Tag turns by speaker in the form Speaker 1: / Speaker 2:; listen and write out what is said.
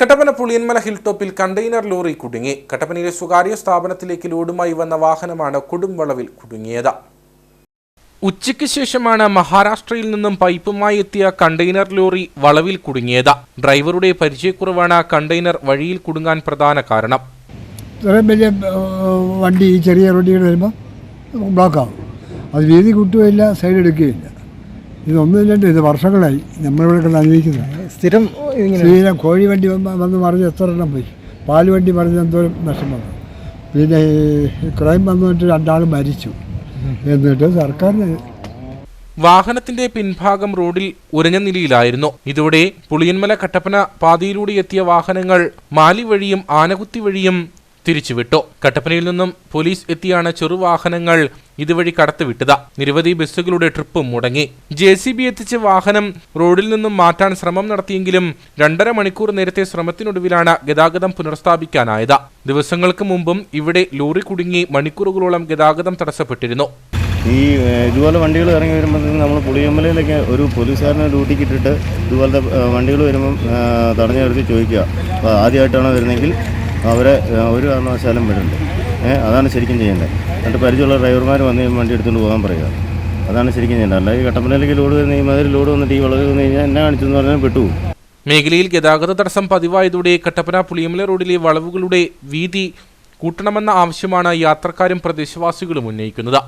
Speaker 1: Kattappana Puliyanmala hill ടോപ്പിൽ container lorry കുടുങ്ങി. കട്ടപ്പനയിലെ സ്വകാര്യ സ്ഥാപനത്തിലേക്ക് ലോഡുമായി വന്ന വാഹനമാണ് കൊടുംവളവിൽ കുടുങ്ങിയത്. ഉച്ചയ്ക്ക് ശേഷമാണ് മഹാരാഷ്ട്രയിൽ നിന്നും പൈപ്പുമായി എത്തിയ കണ്ടെയ്നർ ലോറി വളവിൽ കുടുങ്ങിയത്. ഡ്രൈവറുടെ പരിചയക്കുറവാണ് കണ്ടെയ്നർ വഴിയിൽ കുടുങ്ങാൻ പ്രധാന കാരണം.
Speaker 2: ഇത്രയും വലിയ വണ്ടി ചെറിയ വണ്ടികൾ വരുമ്പോൾ ബ്ലോക്കാവും. അത് വീതി കുട്ടുകയില്ല സൈഡ് എടുക്കുകയില്ല. ഇതൊന്നുമില്ലണ്ട് ഇത് വർഷങ്ങളായി നമ്മളിവിടെ കിടന്ന് അനുഭവിക്കുന്നത്.
Speaker 3: സ്ഥിരം ഇങ്ങനെ?
Speaker 2: സ്ഥിരം കോഴി വണ്ടി വന്ന് വന്ന് മറിഞ്ഞ് എത്ര എണ്ണം പോയി? പാൽ വണ്ടി മറിഞ്ഞ് എന്തോരം നഷ്ടം വന്നു. പിന്നെ ക്രൈം വന്നിട്ട് രണ്ടാൾ മരിച്ചു. എന്നിട്ട് സർക്കാർ
Speaker 1: വാഹനത്തിന്റെ പിൻഭാഗം റോഡിൽ ഉരഞ്ഞ നിലയിലായിരുന്നു. ഇതോടെ പുളിയന്മല കട്ടപ്പന പാതയിലൂടെ എത്തിയ വാഹനങ്ങൾ മാലി വഴിയും ആനകുത്തി വഴിയും തിരിച്ചുവിട്ടു. കട്ടപ്പനയിൽ നിന്നും പോലീസ് എത്തിയാണ് ചെറുവാഹനങ്ങൾ ഇതുവഴി കടത്തിവിട്ടത്. നിരവധി ബസ്സുകളുടെ ട്രിപ്പ് മുടങ്ങി. ജെ സി ബി എത്തിച്ച് വാഹനം റോഡിൽ നിന്നും മാറ്റാൻ ശ്രമം നടത്തിയെങ്കിലും രണ്ടര മണിക്കൂർ നേരത്തെ ശ്രമത്തിനൊടുവിലാണ് ഗതാഗതം പുനഃസ്ഥാപിക്കാനായത്. ദിവസങ്ങൾക്ക് മുമ്പും ഇവിടെ ലോറി കുടുങ്ങി മണിക്കൂറുകളോളം ഗതാഗതം തടസ്സപ്പെട്ടിരുന്നു.
Speaker 4: ഈ ഇതുപോലെ വണ്ടികൾ ഇറങ്ങി വരുമ്പോഴത്തേക്കും നമ്മൾ പുളിയമ്പലയിലൊക്കെ ഒരു പോലീസുകാരനെ ഡ്യൂട്ടിക്ക് ഇട്ടിട്ട് ഇതുപോലത്തെ വണ്ടികൾ വരുമ്പം തടഞ്ഞു നിർത്തി ചോദിക്കുക. അപ്പോൾ ആദ്യമായിട്ടാണ് വരുന്നതെങ്കിൽ അവരെ ഒരു കാരണവശാലും വിടണ്ട അതാണ് ശരിക്കും ചെയ്യേണ്ടത്. എന്നിട്ട് പരിചയമുള്ള ഡ്രൈവർമാർ വന്ന് വണ്ടി എടുത്തുകൊണ്ട് പോകാൻ പറയുക. അതാണ് ശരിക്കും ചെയ്യേണ്ടത്. അല്ലെങ്കിൽ കട്ടപ്പനയിലേക്ക് ലോഡ് വരുന്ന ഈ മാതിരി ലോഡ് വന്നിട്ട് ഈ വളവ് വന്നു കഴിഞ്ഞാൽ എന്നെ കാണിച്ചെന്ന് പറഞ്ഞാൽ പെട്ടുപോകും.
Speaker 1: മേഖലയിൽ ഗതാഗത തടസ്സം പതിവായതോടെ കട്ടപ്പന പുളിയമല റോഡിലെ വളവുകളുടെ വീതി കൂട്ടണമെന്ന ആവശ്യമാണ് യാത്രക്കാരും പ്രദേശവാസികളും ഉന്നയിക്കുന്നത്.